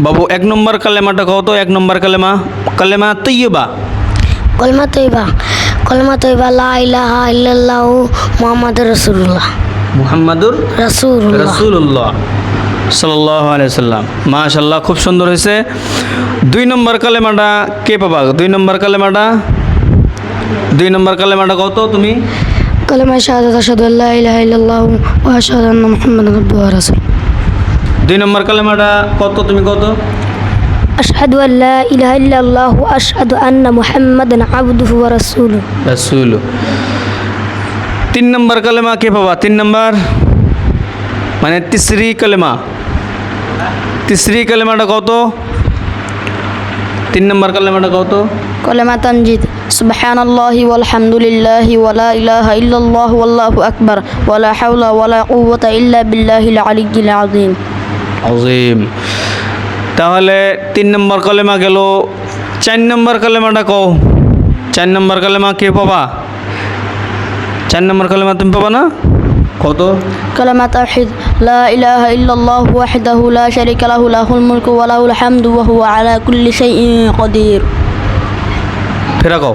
বাবু এক নম্বর কালেমাটা কও তো এক নম্বর কালেমা। কালেমা তৈয়বা। কলমা তৈবা কলমা তৈবা লা ইলাহা ইল্লাল্লাহু মুহাম্মাদুর রাসূলুল্লাহ। মুহাম্মাদুর রাসূলুল্লাহ। রসুল্লাহ সাল্লাহ আলাইসাল্লাম মাশাল্লাহ খুব সুন্দর হয়েছে। দুই নম্বর কালেমাটা কে পাবা? দুই নম্বর কালেমাটা? দুই নম্বর কালেমাটা কত তুমি। কলমা শাহাদাত আশহাদু আল্লা ইলাহা ইল্লাল্লাহু ওয়া আশহাদু আন্না মুহাম্মাদান দুই নম্বর কালেমাটা কত? তুমি কত? আশহাদু আল্লা ইলাহা ইল্লাল্লাহু আশহাদু আন্না মুহাম্মাদান আবদুহু ওয়া রাসূলুহু। রসুল তিন নম্বর কালেমা কে পাবা? তিন নম্বর? মানে তিসরি কালেমা। তিসরি কালেমাটা কত? তিন নম্বর কালেমাটা কত? কলমা তামজিদ সুবহানাল্লাহি ওয়ালহামদুলিল্লাহি ওয়ালা ইলাহা ইল্লাল্লাহ ওয়াল্লাহু আকবার। ওয়ালা হাওলা ওয়ালা কুওয়াতা ইল্লা বিল্লাহিল আলিয়্যিল আযীম। আজিম তাহলে তিন নম্বর কলেমা গেল চার নম্বর কলেমাটা কও। চার নম্বর কলেমা কে পাবা? চার নম্বর কলেমা তুমি পাবা না? কত? কালামা তাহিদ লা ইলাহা ইল্লাল্লাহু ওয়াহদাহু লা শারীকা লাহু লাহুল মুলকু ওয়া লাহুল হামদু ওয়া হুয়া আলা কুল্লি শাইইন কাদির ফেরা কও।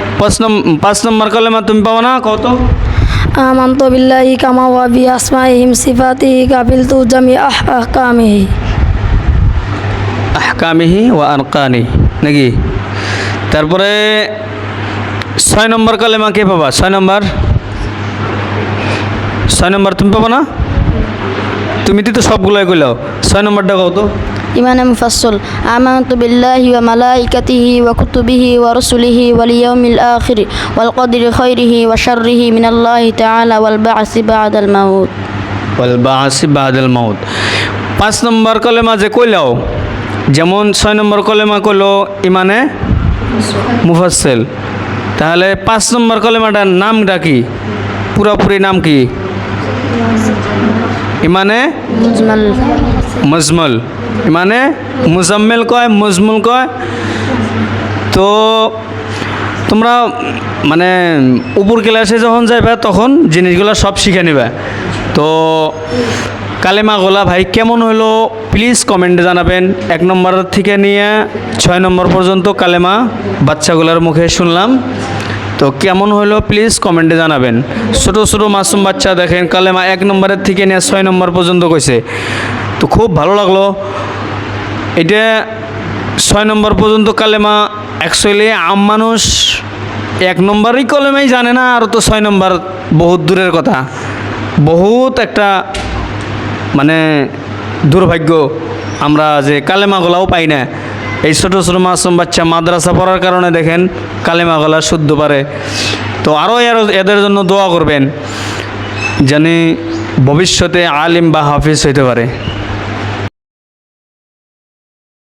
পাঁচ নম্বর পাঁচ নম্বর কলেমা তুমি পাবো না? কত আমন্ত বিল্লাহি কামা ওয়াবি আসমাইহিম সিফাতিহি কাবিল তু জামি আহ আহকামিহি। আহকামিহি ওয়া আরকানি নাকি? তারপরে ছয় নম্বর কলেমা কে পাবা? ছয় নম্বর? ছয় নম্বর তুমি পাবা না? তুমি তো সবগুলোই কইলাও। ছয় নম্বরটা কত ইমান মুফাসল আমি বিল্লাহি ওয়া মালাইকাতিহি ওয়া কুতুবিহি ওয়া রসুলিহি ওয়াল ইয়াউমিল আখির ওয়াল কদরি খৈরিহি ওয়া শাররিহি মিনাল্লাহি তাআলা ওয়াল বা'সি বা'দাল মাউত। ওয়াল বা'সি বা'দাল মাউত। পাঁচ নম্বর কলেমা যে কইলাও, যেমন ছয় নম্বর কলেমা কইলো ইমানে মুফাসসিল। তাহলে পাঁচ নম্বর কলেমাটার নামটা কি? পুরোপুরি নাম কি? ইমানে? মজমল। ইমানে? মুজাম্মেল কয়? মজমুল কয়? তো তোমরা মানে উপর ক্লাসে যখন যাইবা তখন জিনিসগুলো সব শিখে নেবে। তো কালেমা গোলা ভাই কেমন হলো প্লিজ কমেন্টে জানাবেন। এক নম্বর থেকে নিয়ে ছয় নম্বর পর্যন্ত কালেমা বাচ্চাগুলোর মুখে শুনলাম। তো কেমন হলো প্লিজ কমেন্টে জানাবেন। ছোটো ছোটো মাসুম বাচ্চা দেখেন, কালেমা এক নম্বরের থেকে নিয়ে ছয় নম্বর পর্যন্ত কইছে। তো খুব ভালো লাগল। এটা ছয় নম্বর পর্যন্ত কালেমা অ্যাকচুয়ালি আম মানুষ এক নম্বরই কলেমাই জানে না, আর তো ছয় নম্বর বহুত দূরের কথা। বহুত একটা মানে দুর্ভাগ্য আমরা যে কালেমাগুলাও পাই না। এই ছোটো ছোটো মাসুম বাচ্চা মাদ্রাসা পড়ার কারণে দেখেন কালেমাগুলা শুদ্ধ পারে। তো আরও এদের জন্য দোয়া করবেন যেন ভবিষ্যতে আলিম বা হাফিজ হইতে পারে।